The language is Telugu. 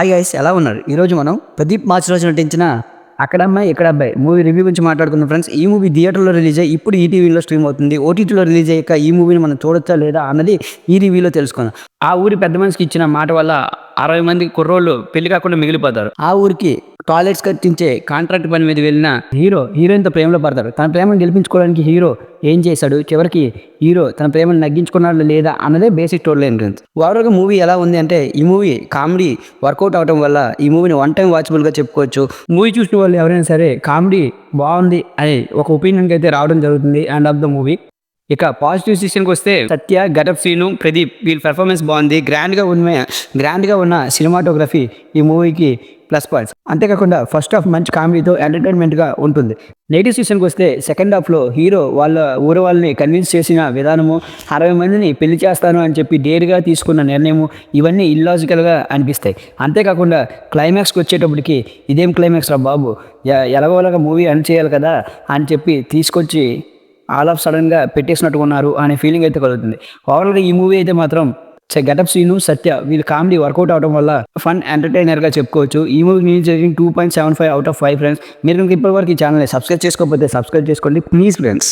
హాయ్ గైస్ ఎలా ఉన్నారు? ఈరోజు మనం ప్రదీప్ మాచిరాజు నటించిన అక్కడ అమ్మాయి ఇక్కడ అబ్బాయి మూవీ రివ్యూ గురించి మాట్లాడుకుందాం ఫ్రెండ్స్ ఈ మూవీ థియేటర్లో రిలీజ్ అయ్యి ఇప్పుడు ఈటీవీలో స్ట్రీమ్ అవుతుంది. ఓటీటీలో రిలీజ్ అయ్యాక ఈ మూవీని మనం చూడొచ్చా లేదా అన్నది ఈ రివ్యూలో తెలుసుకుందాం. ఆ ఊరి పెద్ద మనిషికి ఇచ్చిన మాట వల్ల అరవై మంది కుర్రోళ్ళు పెళ్ళి కాకుండా మిగిలిపోతారు. ఆ ఊరికి టాయిలెట్స్ కట్టించే కాంట్రాక్ట్ పని మీద వెళ్ళిన హీరో హీరోయిన్తో ప్రేమలో పడతాడు. తన ప్రేమను గెలిపించుకోవడానికి హీరో ఏం చేశాడు? చివరికి హీరో తన ప్రేమను నగ్గించుకున్నాడు లేదా అన్నదే బేసిక్ స్టోరీ ఎంట్రన్స్ ఓవరాల్గా మూవీ ఎలా ఉంది అంటే ఈ మూవీ కామెడీ వర్కౌట్ అవడం వల్ల ఈ మూవీని వన్ టైం వాచబుల్గా చెప్పుకోవచ్చు. మూవీ చూసిన వాళ్ళు ఎవరైనా సరే కామెడీ బాగుంది అని ఒక ఒపీనియన్కి అయితే రావడం జరుగుతుంది. End of the movie. ఇక పాజిటివ్ సెషన్కి వస్తే సత్య గటప్ శ్రీను ప్రదీప్ వీళ్ళ పెర్ఫార్మెన్స్ బాగుంది. గ్రాండ్గా ఉన్న గ్రాండ్గా ఉన్న సినిమాటోగ్రఫీ ఈ మూవీకి ప్లస్ పాయింట్స్ అంతేకాకుండా ఫస్ట్ హాఫ్ మంచి కామెడీతో ఎంటర్టైన్మెంట్గా ఉంటుంది. నెగిటివ్ సెషన్కి వస్తే సెకండ్ హాఫ్లో హీరో వాళ్ళ ఊరు వాళ్ళని కన్విన్స్ చేసిన విధానము అరవై మందిని పెళ్ళి చేస్తాను అని చెప్పి డేర్గా తీసుకున్న నిర్ణయము ఇవన్నీ ఇల్లాజికల్గా అనిపిస్తాయి. అంతేకాకుండా క్లైమాక్స్కి వచ్చేటప్పటికి ఇదేం క్లైమాక్స్ రా బాబు? ఎలాగోలాగా మూవీ అని చేయాలి కదా అని చెప్పి తీసుకొచ్చి ఆల్ ఆఫ్ సడన్గా పెట్టేసినట్టు ఉన్నారు అనే ఫీలింగ్ అయితే కలుగుతుంది. ఓవరాల్గా ఈ మూవీ అయితే మాత్రం గెటప్ సీను సత్య వీళ్ళు కామెడీ వర్కౌట్ అవడం వల్ల ఫన్ ఎంటర్టైనర్గా చెప్పుకోవచ్చు. ఈ మూవీ నేను జరిగిన two point seven five out of five friends మీరు ఇప్పటివరకు ఈ ఛానల్ని సబ్స్క్రైబ్ చేసుకోకపోతే సబ్స్క్రైబ్ చేసుకోండి. Please friends.